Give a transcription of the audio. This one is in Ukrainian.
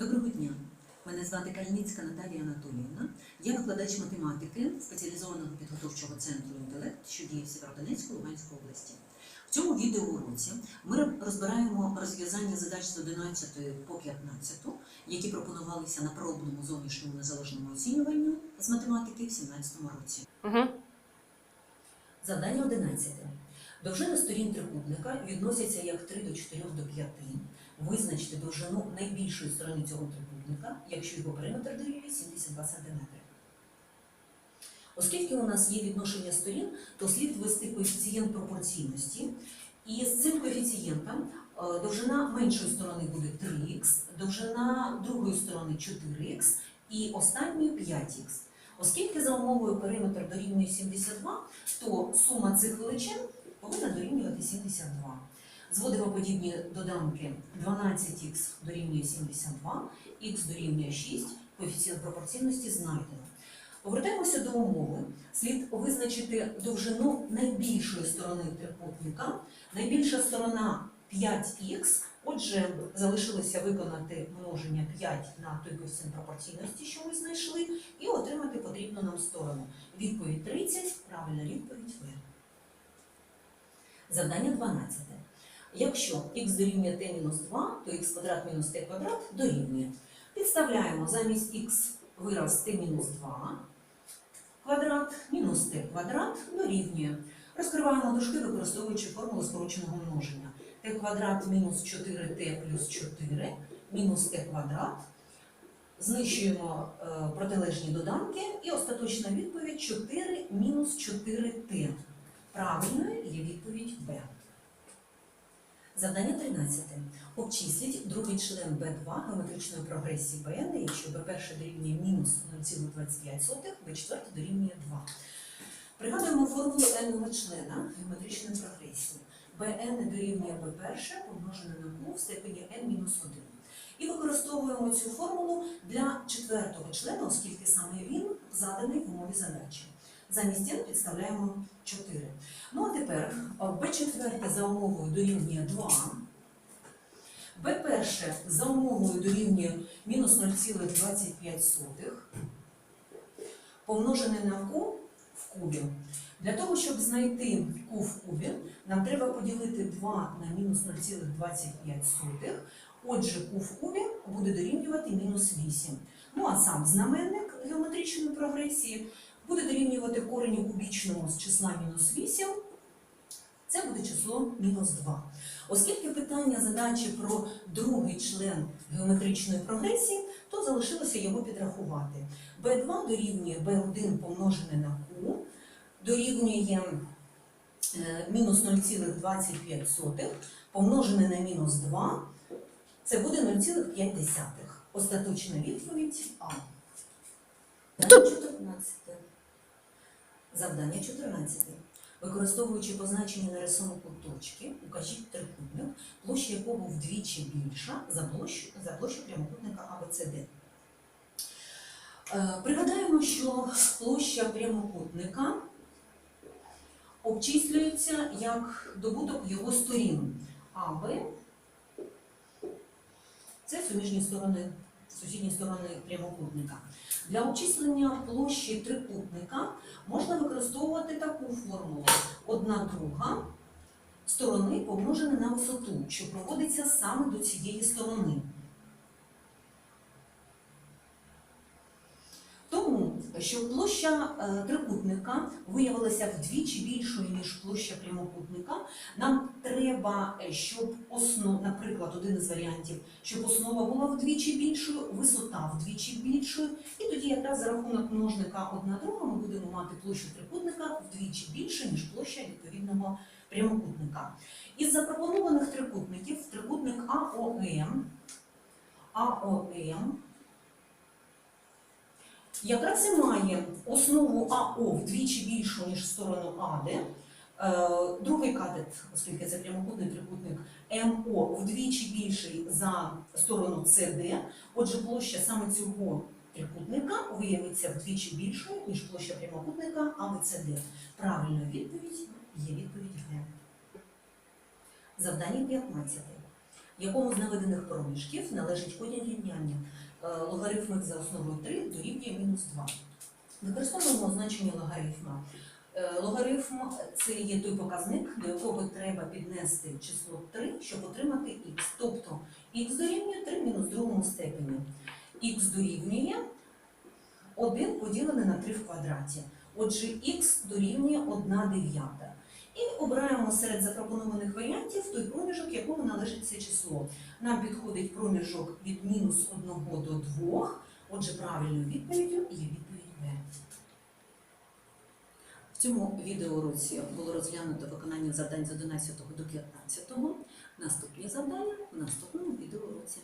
Доброго дня. Мене звати Кальницька Наталія Анатоліївна. Я викладач математики спеціалізованого підготовчого центру інтелект, що діє в Сєвєродонецьку Луганської області. В цьому відеоуроці ми розбираємо розв'язання задач з 11 по 15, які пропонувалися на пробному зовнішньому незалежному оцінюванню з математики в 2017 році. Угу. Завдання 11. Довжини сторін трикутника відносяться як 3 до 4 до 5. Визначте довжину найбільшої сторони цього трикутника, якщо його периметр дорівнює 72 см. Оскільки у нас є відношення сторін, то слід ввести коефіцієнт пропорційності. І з цим коефіцієнтом е, довжина меншої сторони буде 3х, довжина другої сторони 4х і останньої 5х. Оскільки за умовою периметр дорівнює 72, то сума цих величин повинна дорівнювати 72. Зводимо подібні доданки 12х дорівнює 72, х дорівнює 6, коефіцієнт пропорційності знайдено. Повертаємося до умови. Слід визначити довжину найбільшої сторони трикутника. Найбільша сторона 5х, отже, залишилося виконати множення 5 на той коефіцієнт пропорційності, що ми знайшли, і отримати потрібну нам сторону. Відповідь 30, правильна відповідь В. Завдання 12. Якщо х дорівнює t-2, то х квадрат мінус t квадрат дорівнює. Підставляємо замість х вираз t-2 квадрат мінус t квадрат дорівнює. Розкриваємо дужки, використовуючи формулу скороченого множення. t квадрат мінус 4t плюс 4 мінус t квадрат. Знищуємо е, протилежні доданки і остаточна відповідь 4 мінус 4t. Правильною є відповідь Б. Завдання 13. Обчисліть другий член B2 геометричної прогресії BN, якщо B1 дорівнює мінус 0,25, B4 дорівнює 2. Пригадуємо формулу n члена геометричної прогресії. Bn дорівнює B1 помножене на q в степені n-1. І використовуємо цю формулу для четвертого члена, оскільки саме він заданий в умові задачі. Замість n підставляємо 4. Ну а тепер b4 за умовою дорівнює 2. b1 за умовою дорівнює мінус 0,25 помножене на q в кубі. Для того, щоб знайти q в кубі, нам треба поділити 2 на мінус 0,25. Отже, q в кубі буде дорівнювати мінус 8. Ну а сам знаменник геометричної прогресії буде дорівнювати кореню кубічному з числа мінус 8. Це буде число мінус 2. Оскільки питання задачі про другий член геометричної прогресії, то залишилося його підрахувати. b2 дорівнює b1 помножене на q, дорівнює е, мінус 0,25 помножене на мінус 2, це буде 0,5. Остаточна відповідь А. 14. Завдання 14. Використовуючи позначення на рисунку точки, укажіть трикутник, площа якого вдвічі більша за площу, за площу прямокутника ABCD. Е, Пригадаємо, що площа прямокутника обчислюється як добуток його сторін. АБ це суміжні сторони, сусідні сторони прямокутника. Для обчислення площі трикутника можна використовувати таку формулу. Одна друга сторони помножена на висоту, що проводиться саме до цієї сторони. Щоб площа е, трикутника виявилася вдвічі більшою, ніж площа прямокутника, нам треба, е, щоб основ, наприклад, один із варіантів, щоб основа була вдвічі більшою, висота вдвічі більшою, і тоді якраз за рахунок множника одна друга ми будемо мати площу трикутника вдвічі більше, ніж площа відповідного прямокутника. Із запропонованих трикутників трикутник АОМ, АОМ якраз і має основу АО вдвічі більшу, ніж сторону АД. Е, Другий катет, оскільки це прямокутний трикутник, МО вдвічі більший за сторону СД. Отже, площа саме цього трикутника виявиться вдвічі більшою, ніж площа прямокутника АБЦД. Правильною відповідь є відповідь Г. Завдання 15. якому з наведених проміжків належить корінь рівняння е, логарифм х за основою 3 дорівнює мінус 2. Використовуємо означення логарифма. Е, Логарифм це є той показник, до якого треба піднести число 3, щоб отримати х. Тобто х дорівнює 3 мінус другому степені. х дорівнює 1 поділене на 3 в квадраті. Отже, х дорівнює 1 дев'ята. Обираємо серед запропонованих варіантів той проміжок, якому належить це число. Нам підходить проміжок від мінус 1 до 2. Отже, правильною відповіддю є відповідь Б. В цьому відеоуроці було розглянуто виконання завдань з 11 до 15. Наступні завдання в наступному відеоуроці.